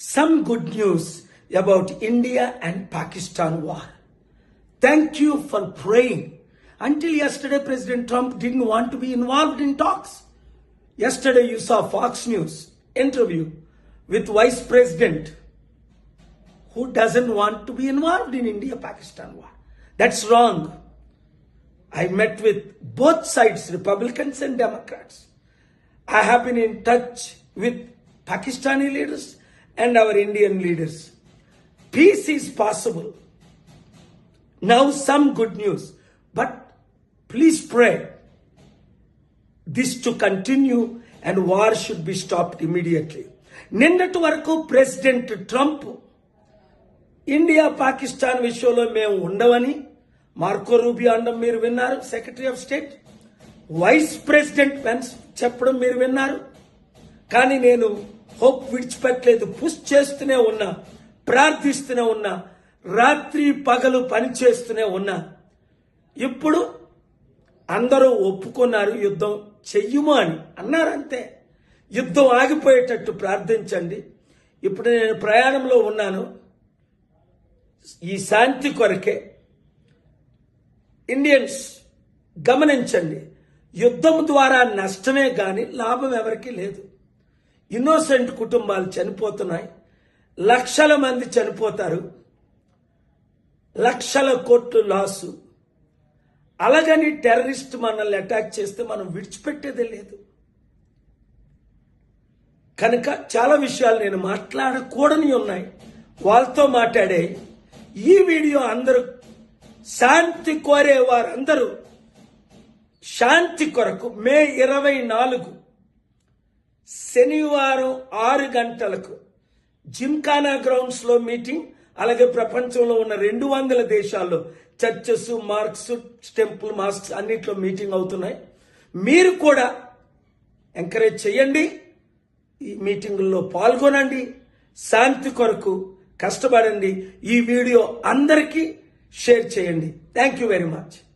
some good news about India and Pakistan war. Thank you for praying. Until yesterday, President Trump didn't want to be involved in talks. Yesterday, you saw Fox News interview with Vice President who doesn't want to be involved in India Pakistan war. That's wrong. I met with both sides, Republicans and Democrats. I have been in touch with Pakistani leaders and our Indian leaders. Peace is possible. Now, some good news, but please pray this to continue and war should be stopped immediately. నిన్నటి వరకు president Trump India Pakistan విషయంలో మేము ఉండవని Marco Rubio అనడం మీరు విన్నారు secretary of state vice president Pence చెప్పడం మీరు విన్నారు కానీ నేను hope విడిచిపెట్టలేదు. పుష్ చేస్తూనే ఉన్నా ప్రార్థిస్తూనే ఉన్నా రాత్రి పగలు పని చేస్తూనే ఉన్నా. ఇప్పుడు అందరూ ఒప్పుకున్నారు యుద్ధం చెయ్యము అని అన్నారంతే. యుద్ధం ఆగిపోయేటట్టు ప్రార్థించండి. ఇప్పుడు నేను ప్రయాణంలో ఉన్నాను. ఈ శాంతి కొరకే ఇండియన్స్ గమనించండి. యుద్ధం ద్వారా నష్టమే కానీ లాభం ఎవరికీ లేదు. ఇన్నోసెంట్ కుటుంబాలు చనిపోతున్నాయి. లక్షల మంది చనిపోతారు. లక్షల కోట్లు లాసు అలాగని టెర్రరిస్ట్ మనల్ని అటాక్ చేస్తే మనం విడిచిపెట్టేదే లేదు. కనుక చాలా విషయాలు నేను మాట్లాడకూడని ఉన్నాయి. వాళ్ళతో మాట్లాడే ఈ వీడియో అందరూ శాంతి కోరే వారందరూ శాంతి కొరకు మే ఇరవై నాలుగు శనివారం ఆరు గంటలకు జిమ్ఖానా గ్రౌండ్స్లో మీటింగ్ అలాగే ప్రపంచంలో ఉన్న రెండు వందల దేశాల్లో చర్చెస్ మార్క్స్ టెంపుల్ మాస్క్స్ అన్నిట్లో మీటింగ్ అవుతున్నాయి. మీరు కూడా ఎంకరేజ్ చేయండి. ఈ మీటింగుల్లో పాల్గొనండి. శాంతి కొరకు కష్టపడండి. ఈ వీడియో అందరికీ షేర్ చేయండి. Thank you very much.